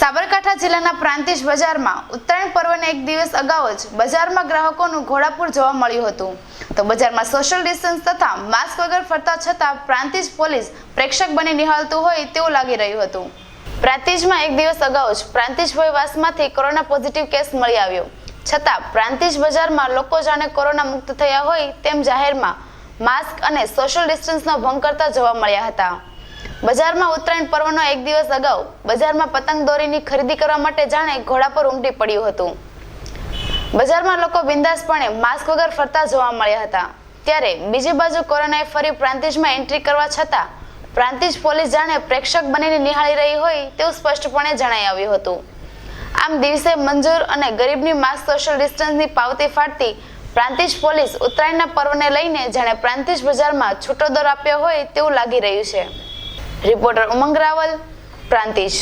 સાબરકાંઠા જિલ્લાના પ્રાંતિજ બજારમાં ઉત્તરાયણ પર્વને એક દિવસ અગાઉ જ બજારમાં ગ્રાહકોનું ઘોડાપુર જોવા મળ્યું હતું. તો બજારમાં સોશિયલ ડિસ્ટન્સ તથા માસ્ક વગર ફરતા છતાં પ્રાંતિજ પોલીસ પ્રેક્ષક બની નિહાળતું હોય તેવું લાગી રહ્યું હતું. પ્રાંતિજમાં એક દિવસ અગાઉ જ પ્રાંતિજભાઈ વાસમાંથી કોરોના પોઝિટિવ કેસ મળી આવ્યો. છતાં પ્રાંતિજ બજારમાં લોકો જાણે કોરોના મુક્ત થયા હોય તેમ જાહેરમાં માસ્ક અને સોશિયલ ડિસ્ટન્સનો ભંગ કરતા જોવા મળ્યા હતા. બજારમાં ઉત્તરાયણ પર્વનો એક દિવસ અગાઉ બજારમાં પતંગ દોરીની ખરીદી કરવા માટે જાણે ઘોડા પર ઉમટી પડ્યું હતું. બજારમાં લોકો બિંદાસપણે માસ્ક વગર ફરતા જોવા મળ્યા હતા. ત્યારે બીજી બાજુ કોરોનાએ ફરી પ્રાંતિજમાં એન્ટ્રી કરવા છતાં પ્રાંતિજ પોલીસ જાણે પ્રેક્ષક બનીને નિહાળી રહી હોય તેવું સ્પષ્ટપણે જણાઈ આવ્યું હતું. આમ દિવસે મંજૂર અને ગરીબની માસ્ક સોશિયલ ડિસ્ટન્સની પાવતી ફાટતી પ્રાંતિજ પોલીસ ઉત્તરાયણના પર્વને લઈને જાણે પ્રાંતિજ બજારમાં છૂટો દોર આપ્યો હોય તેવું લાગી રહ્યું છે. રિપોર્ટર ઉમંગ રાવલ પ્રાંતિજ